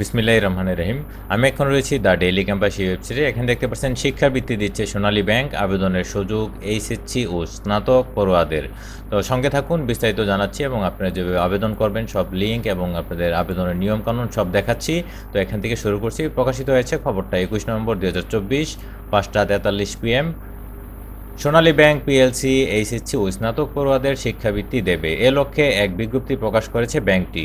বিসমিল্লাহ রহমান রহিম। আমি এখন রয়েছি দ্য ডেইলি ক্যাম্পাস ওয়েবসাইটে এখানে দেখতে পাচ্ছেন শিক্ষাবৃত্তি দিচ্ছে সোনালী ব্যাংক, আবেদনের সুযোগ, এইচএসসি ও স্নাতক পড়ুয়াদের। তো সঙ্গে থাকুন, বিস্তারিত জানাচ্ছি এবং আপনারা যেভাবে আবেদন করবেন, সব লিঙ্ক এবং আপনাদের আবেদনের নিয়মকানুন সব দেখাচ্ছি। তো এখান থেকে শুরু করছি। প্রকাশিত হয়েছে খবরটা একুশ নভেম্বর দু হাজার চব্বিশ, পাঁচটা তেতাল্লিশ PM Sonali bank PLC HSC ও স্নাতক পড়ুয়াদের শিক্ষাবৃত্তি দেবে। এ লক্ষ্যে এক বিজ্ঞপ্তি প্রকাশ করেছে ব্যাংকটি।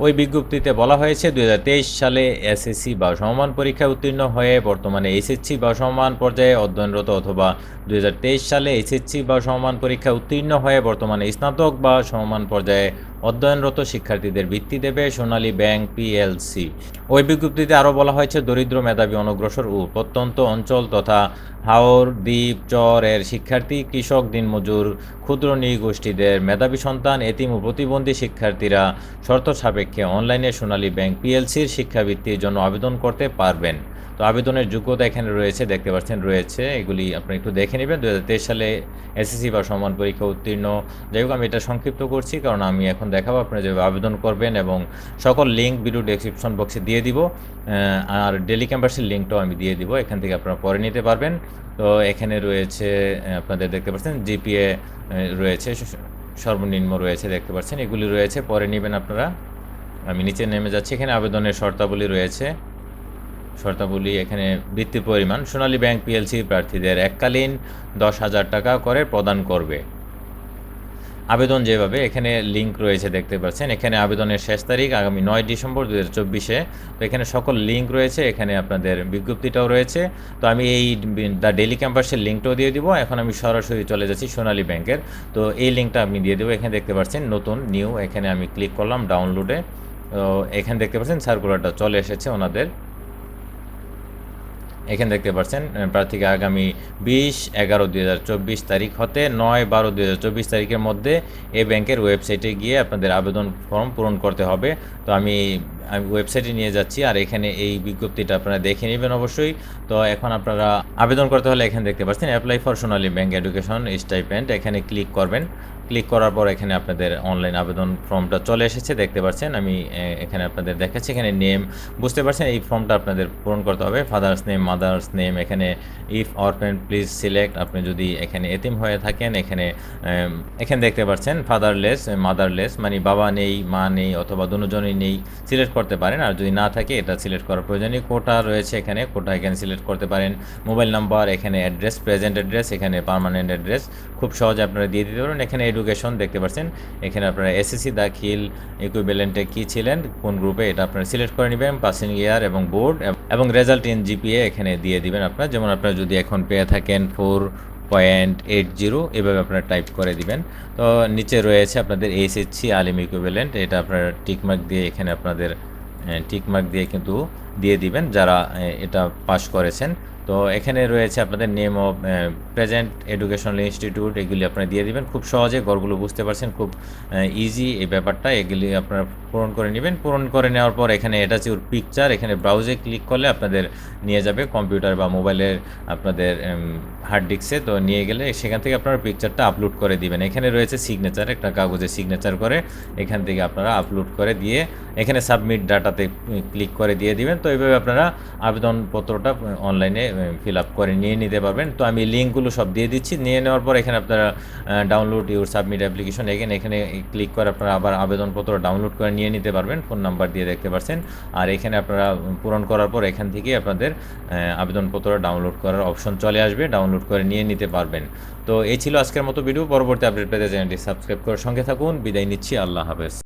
ওই বিজ্ঞপ্তিতে বলা হয়েছে দুই হাজার তেইশ সালে এসএসসি বা সমমান পরীক্ষায় উত্তীর্ণ হয়ে বর্তমানে এসএসসি বা সমমান পর্যায়ে অধ্যয়নরত অথবা দুই হাজার তেইশ সালে এসএসসি বা সমমান পরীক্ষায় উত্তীর্ণ হয়ে বর্তমানে স্নাতক বা সমমান পর্যায়ে অধ্যয়নরত শিক্ষার্থীদের বৃত্তি দেবে সোনালী ব্যাংক পিএলসি। ওই বিজ্ঞপ্তিতে আরও বলা হয়েছে, দরিদ্র মেধাবী অনগ্রসর ও প্রত্যন্ত অঞ্চল তথা হাওর দ্বীপ চর এর শিক্ষার্থী, কৃষক, দিনমজুর, ক্ষুদ্র নৃগোষ্ঠীদের মেধাবী সন্তান, এতিম ও প্রতিবন্ধী শিক্ষার্থীরা শর্ত সাপেক্ষে অনলাইনে সোনালী ব্যাংক পিএলসির শিক্ষাবৃত্তির জন্য আবেদন করতে পারবেন। তো আবেদনের যোগ্যতা এখানে রয়েছে, দেখতে পাচ্ছেন, রয়েছে। এগুলি আপনি একটু দেখে নেবেন। দু হাজার তেইশ সালে এসএসসি বা সমান পরীক্ষা উত্তীর্ণ। যাই হোক, আমি এটা সংক্ষিপ্ত করছি, কারণ আমি এখন দেখাবো, আপনারা যেভাবে আবেদন করবেন এবং সকল লিঙ্ক ভিডিও ডেসক্রিপশন বক্সে দিয়ে দিব। আর ডেলি ক্যাম্পাসের লিঙ্কটাও আমি দিয়ে দিব, এখান থেকে আপনারা পরে নিতে পারবেন। তো এখানে রয়েছে আপনাদের দেখতে পাচ্ছেন জিপিএ রয়েছে সর্বনিম্ন রয়েছে, দেখতে পাচ্ছেন, এগুলি রয়েছে, পরে নেবেন আপনারা। আমি নিচে নেমে যাচ্ছি, এখানে আবেদনের শর্তাবলী রয়েছে। শর্তাবলী এখানে বৃত্তির পরিমাণ। সোনালী ব্যাংক পিএলসি প্রার্থীদের এককালীন দশ হাজার টাকা করে প্রদান করবে। আবেদন যেভাবে এখানে লিঙ্ক রয়েছে, দেখতে পাচ্ছেন, এখানে আবেদনের শেষ তারিখ আগামী নয় ডিসেম্বর দু চব্বিশে। তো এখানে সকল লিঙ্ক রয়েছে, এখানে আপনাদের বিজ্ঞপ্তিটাও রয়েছে। তো আমি এই দ্য ডেলি ক্যাম্পাসের লিঙ্কটাও দিয়ে দিব। এখন আমি সরাসরি চলে যাচ্ছি সোনালী ব্যাংকের তো এই লিঙ্কটা আমি দিয়ে দেবো। এখানে দেখতে পাচ্ছেন, নতুন নিউ এখানে আমি ক্লিক করলাম ডাউনলোডে তো এখানে দেখতে পাচ্ছেন সার্কুলারটা চলে এসেছে ওনাদের। এখানে দেখতে পাচ্ছেন প্রার্থীকে আগামী বিশ এগারো দুই তারিখ হতে নয় বারো দুই তারিখের মধ্যে এই ব্যাংকের ওয়েবসাইটে গিয়ে আপনাদের আবেদন ফর্ম পূরণ করতে হবে। তো আমি আমি ওয়েবসাইটে নিয়ে যাচ্ছি, আর এখানে এই বিজ্ঞপ্তিটা আপনারা দেখে নেবেন অবশ্যই। তো এখন আপনারা আবেদন করতে হলে এখানে দেখতে পাচ্ছেন apply for Sonali bank education stipend এখানে ক্লিক করবেন। ক্লিক করার পর এখানে আপনাদের অনলাইন আবেদন ফর্মটা চলে এসেছে, দেখতে পাচ্ছেন। আমি এখানে আপনাদের দেখাচ্ছি, এখানে নেম বুঝতে পারছেন? এই ফর্মটা আপনাদের পূরণ করতে হবে। ফাদার্স নেম মাদার্স নেম এখানে ইফ অরফেন প্লিজ সিলেক্ট আপনি যদি এখানে এতিম হয়ে থাকেন, এখানে এখানে দেখতে পাচ্ছেন ফাদারলেস মাদারলেস মানে বাবা নেই, মা নেই, অথবা দুজনই নেই সিলেক্ট করতে পারেন। আর যদি না থাকে, এটা সিলেক্ট করার প্রয়োজনীয় কোটা রয়েছে এখানে। কোটা এখানে সিলেক্ট করতে পারেন। মোবাইল নাম্বার, এখানে অ্যাড্রেস, প্রেজেন্ট অ্যাড্রেস, এখানে পার্মানেন্ট অ্যাড্রেস। খুব সহজে আপনারা দিয়ে দিতে পারেন এখানে এডুকেশন দেখতে পাচ্ছেন এখানে আপনারা এসএসসি, দাখিল, ইকুইভ্যালেন্টে কী ছিলেন, কোন গ্রুপে, এটা আপনারা সিলেক্ট করে নেবেন। পাসিং ইয়ার এবং বোর্ড এবং রেজাল্ট ইন জিপিএ এখানে দিয়ে দিবেন আপনারা। যেমন আপনারা যদি এখন পেয়ে থাকেন ফোর পয়েন্ট এইট জিরো, এভাবে আপনারা টাইপ করে দিবেন। তো নিচে রয়েছে আপনাদের এইচএসসি আলিম ইকুইভ্যালেন্ট। এটা আপনারা টিকমার্ক দিয়ে এখানে আপনাদের টিকমার্ক দিয়ে কিন্তু দিয়ে দিবেন, যারা এটা পাস করেছেন। তো এখানে রয়েছে আপনাদের name of present educational institute এগুলি আপনারা দিয়ে দিবেন। খুব সহজে গড়গুলো বুঝতে পারছেন, খুব ইজি এই ব্যাপারটা। এগুলি আপনারা পূরণ করে নেবেন। পূরণ করে নেওয়ার পর এখানে এটা হচ্ছে ওর পিকচার এখানে ব্রাউজে ক্লিক করলে আপনাদের নিয়ে যাবে কম্পিউটার বা মোবাইলের আপনাদের হার্ড ডিস্কে তো নিয়ে গেলে সেখান থেকে আপনারা পিকচারটা আপলোড করে দিবেন। এখানে রয়েছে সিগনেচার একটা কাগজে সিগনেচার করে এখান থেকে আপনারা আপলোড করে দিয়ে এখানে সাবমিট ডাটাতে ক্লিক করে দিয়ে দিবেন। তো এইভাবে আপনারা আবেদনপত্রটা অনলাইনে ফিল আপ করে নিয়ে নিতে পারবেন। তো আমি লিঙ্কগুলো সব দিয়ে দিচ্ছি। নিয়ে নেওয়ার পর এখানে আপনারা ডাউনলোড ইউর সাবমিট অ্যাপ্লিকেশন এখানে এখানে ক্লিক করে আপনারা আবার আবেদনপত্র ডাউনলোড করে নিয়ে নিতে পারবেন। ফোন নাম্বার দিয়ে দেখতে পাচ্ছেন আর এখানে আপনারা পূরণ করার পর এখান থেকে আপনাদের আবেদনপত্র ডাউনলোড করার অপশন চলে আসবে। ডাউনলোড করে নিয়ে নিতে পারবেন। তো এই ছিল আজকের মতো ভিডিও পরবর্তী আপডেট পেতে চ্যানেলটি সাবস্ক্রাইব করার সঙ্গে থাকুন। বিদায় নিচ্ছি। আল্লাহ হাফেজ।